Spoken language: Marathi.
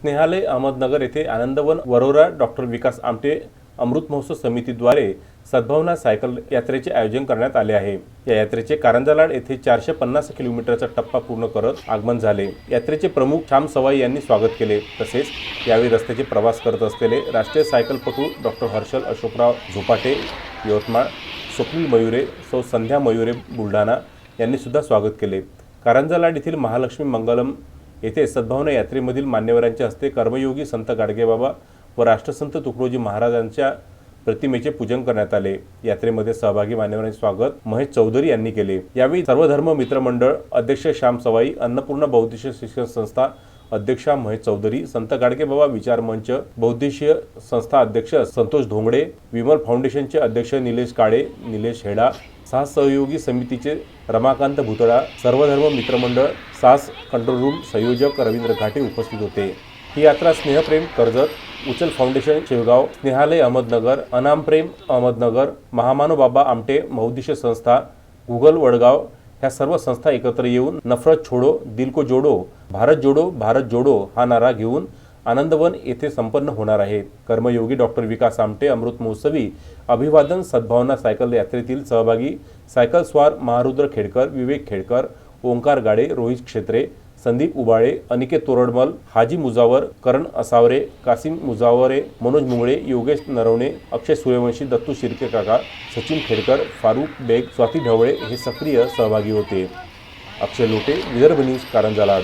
स्नेहालय अहमदनगर येथे आनंदवन वरोरा डॉक्टर विकास आमटे अमृत महोत्सव समितीद्वारे सद्भावना सायकल यात्रेचे आयोजन करण्यात आले आहे. या यात्रेचे कारंजालाड येथे चारशे पन्नास किलोमीटरचा टप्पा पूर्ण करत आगमन झाले. यात्रेचे प्रमुख श्याम सवाई यांनी स्वागत केले. तसेच यावेळी रस्त्याचे प्रवास करत असलेले राष्ट्रीय सायकलपटू डॉक्टर हर्षल अशोकराव झोपाटे यवतमाळ स्वप्नील मयुरे सौ संध्या मयुरे बुलढाणा यांनी सुद्धा स्वागत केले. कारंजालाड येथील महालक्ष्मी मंगलम येथे सद्भावना यात्रेमधील मान्यवरांच्या हस्ते कर्मयोगी संत गाडगेबाबा व राष्ट्रसंत तुकडोजी महाराजांच्या प्रतिमेचे पूजन करण्यात आले. यात्रेमध्ये सहभागी मान्यवरांचे स्वागत महेश चौधरी यांनी केले. यावेळी सर्वधर्म मित्रमंडळ अध्यक्ष श्याम सवाई अन्नपूर्णा बौद्धिश शिक्षण संस्था अध्यक्षा महेश चौधरी संत गाडगेबाबा विचार मंच बौद्धिशीय संस्था अध्यक्ष संतोष धोंगडे विमल फाउंडेशनचे अध्यक्ष निलेश काळे निलेश हेडा सास सहयोगी समितीचे रमाकांत भुतळा सर्वधर्म मित्रमंडळ सास कंट्रोल रूम संयोजक रवींद्र घाटे उपस्थित होते. ही यात्रा स्नेहप्रेम कर्जत उचल फाउंडेशन शेवगाव स्नेहालय अहमदनगर अनामप्रेम अहमदनगर महामानुबाबा आमटे बौद्धिश संस्था गुगल वडगाव ह्या सर्व संस्था एकत्र येऊन नफरत छोडो दिल को जोडो भारत जोडो भारत जोडो हा नारा घेऊन आनंदवन येथे संपन्न होणार आहे. कर्मयोगी डॉक्टर विकास आमटे अमृत महोत्सवी अभिवादन सद्भावना सायकल यात्रेतील सहभागी सायकल स्वार महारुद्र खेडकर विवेक खेडकर ओंकार गाडे रोहित क्षेत्रे संदीप उबाळे अनिकेत तोरडमल हाजी मुजावर करण असावरे कासिम मुजावरे मनोज मुंगळे योगेश नरवणे अक्षय सूर्यवंशी दत्तू शिर्के काका सचिन खेडकर फारूक बेग स्वाती ढवळे हे सक्रिय सहभागी होते. अक्षय लोटे विदर्भ न्यूज कारंजा लाड